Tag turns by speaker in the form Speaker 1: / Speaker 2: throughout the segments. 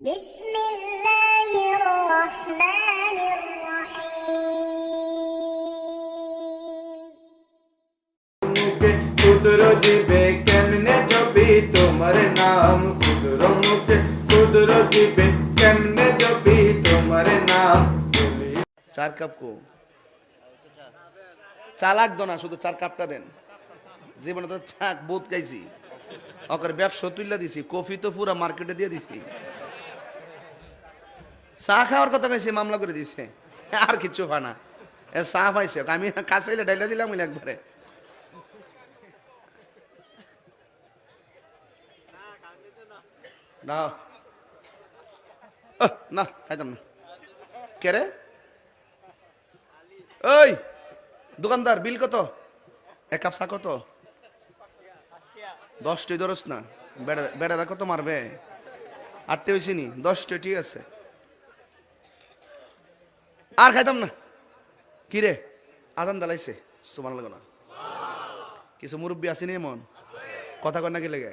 Speaker 1: بسم الله الرحمن الرحيم
Speaker 2: মুখে ক্ষুদ্র জীবে কেমনে জপি তোমার নাম ক্ষুদ্র মুখে ক্ষুদ্র জীবে কেমনে জপি তোমার নাম বলি
Speaker 3: চার কাপ কো চা লাগতো না শুধু চার কাপটা দেন জীবনে তো চা বোধ খাইছি ওকে ব্যবসা তুইলা দিছি কফি তো পুরা মার্কেটে দিয়ে দিছি চা খাওয়ার কথা কইছি, মামলা করে দিছে। আর কিচ্ছু হয় না। চা পাইছে। আমি কাছে ডাইলা দিলাম একবারে। না না। খাইতাম ওই দোকানদার, বিল কত? এক কাপ চা কত? দশটি ধরস না। বেড়া বেড়ারা কত মারবে? আটটে হয়েছি নি? দশটা, ঠিক আছে। আর খাইতাম না। কি রে? আদান দালাইছে। সুমান লাগো না কিছু মুরব্বী আসিনি এমন কথা না কি লেগে?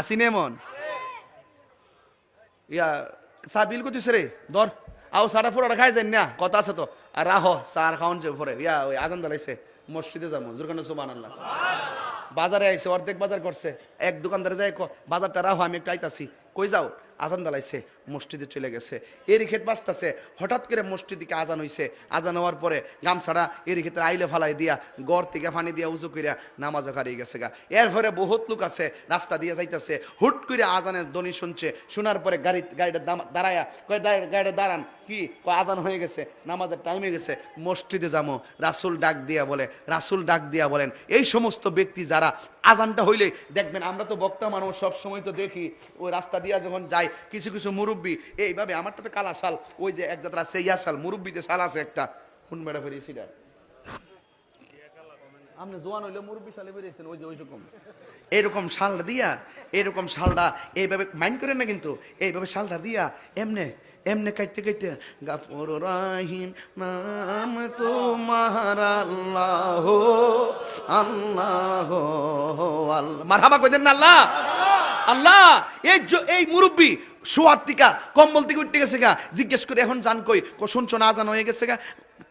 Speaker 3: আসিনি এমন ইয়া, চা বিল করছিস রে? ধর। আও সাড়া ফোড়া খাই যাই না। কথা আছে তো। আর রাহ সার খাওয়ান যে পরে ইয়া, ওই আজান দালাইছে। মসজিদে যাব জোরখানে সুবান আল্লাহ। বাজারে আইছে, অর্ধেক বাজার করছে। এক দোকানদারে যাই বাজারটা রাহ, আমি একটু আইতাছি। কই যাও? আজান দালাইছে, মসজিদে চলে গেছে। এরি ক্ষেত বাঁচতেছে হঠাৎ করে মসজিদিকে আজান হইছে। আজান হওয়ার পরে গামছাড়া ক্ষেত্রে আইলে ফালাই দিয়া গড় থেকে পানি দিয়া উজু করিয়া নামাজ হারিয়ে গেছে গা। এরপরে বহুত লোক আছে, রাস্তা দিয়ে যাইতেছে, হুট করে আজানের ধ্বনি শুনছে। শোনার পরে গাড়ি, গাড়িটা দাঁড়ায়া, কয়, দাঁড়া- গাড়িটা দাঁড়ান, কি? আজান হয়ে গেছে, নামাজের টাইমে গেছে, মসজিদে যাব রাসুল ডাক দিয়া বলে, রাসুল ডাক দিয়া বলেন, এই সমস্ত ব্যক্তি যারা আজানটা হইলে দেখবেন, আমরা তো বক্তা মানুষ সব সময় তো দেখি, ওই রাস্তা দিয়া যখন যাই কিছু কিছু মুরব্বী। এইভাবে আমারটা তো কালা শাল। ওই যে এক যাত্রা আছে ইয়া শাল মুরব্বীতে শাল আছে একটা। কোন বেড়া ফেরিয়েছি আপনি জোয়ান হইলে মুরব্বী শালে বেরিয়েছেন ওই যে ওই রকম শালটা দিয়া এইরকম শালটা এইভাবে মাইন্ড করেন না কিন্তু এইভাবে শালটা দিয়া এমনে এমনে কাইতে কাইতে গাফর রাহিম নাম তোমার আল্লাহ আল্লাহ আল্লাহ মারহাবা আল্লাহ! আল্লাহ, এই এই মুরব্বী শোয়ার টিকা কম্বল থেকে উঠতে গেছে গা। জিজ্ঞেস করে, এখন জান কই? শুনছো না জান হয়ে গেছে গা?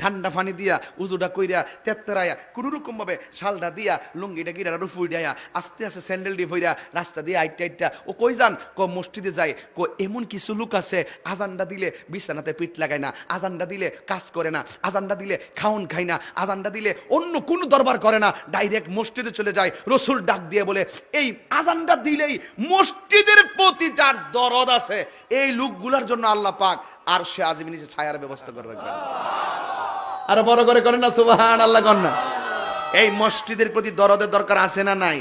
Speaker 3: ঠান্ডা পানি দিয়া উজুটা কইরা তেত্তরায়া কোনো রকম ভাবে শালটা দিয়া, লুঙ্গিটা কিরা রুফুই দিয়া আস্তে আস্তে স্যান্ডেল দিয়ে ভইরা রাস্তা দিয়ে আইটা আইটা ও কই যান? ক মসজিদে যায়, ক এমন কিছু লোক আছে আজানটা দিলে বিছানাতে পিঠ লাগায় না আজানটা দিলে কাজ করে না আজানটা দিলে খাওন খায় না আজানটা দিলে অন্য কোনো দরবার করে না, ডাইরেক্ট মসজিদে চলে যায়, রসুল ডাক দিয়ে বলে, এই আজানটা দিলেই মসজিদের প্রতি যার দরদ আছে, এই লোকগুলার জন্য আল্লাহ পাক আর সে আজমি নিচে ছায়ার ব্যবস্থা করে রাখবেন। আরও বড় করে করেন না সুবাহান আল্লাহ কর না। এই মসজিদের প্রতি দরদের দরকার আছে না নাই?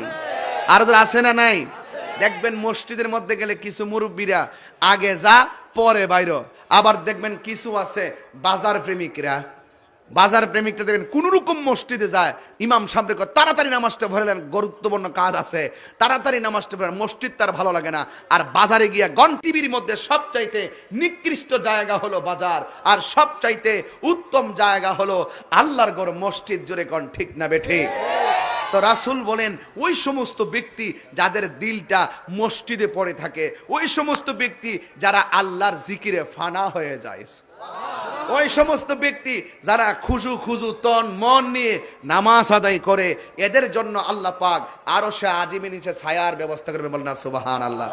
Speaker 3: আর আছে না নাই? দেখবেন মসজিদের মধ্যে গেলে কিছু মুরব্বীরা আগে যা, পরে বাইর। আবার দেখবেন কিছু আছে বাজার প্রেমিকরা। বাজার প্রেমিকটা দেখবেন কোন রকম মসজিদে যায়, ইমাম সামনে তাড়াতাড়ি নামাজটা ভরেলেন গুরুত্বপূর্ণ কাজ আছে। তাড়াতাড়ি নামাজটা ভরে মসজিদ তার ভালো লাগে না। আর বাজারে গিয়া গন টিভির মধ্যে সবচাইতে নিকৃষ্ট জায়গা হলো বাজার। আর সবচাইতে উত্তম জায়গা হলো আল্লাহর গড় মসজিদ জোরে কন ঠিক না বেঠে? তো রাসুল বলেন, ওই সমস্ত ব্যক্তি যাদের দিলটা মসজিদে পড়ে থাকে, ওই সমস্ত ব্যক্তি যারা আল্লাহর জিকিরে ফানা হয়ে যায়। ওই সমস্ত ব্যক্তি যারা খুজু খুজু তন, মন নিয়ে নামাজ আদায় করে, এদের জন্য আল্লাহ পাক আরও সে আজিমে নিচে ছায়ার ব্যবস্থা করে বলেন না সুবাহান আল্লাহ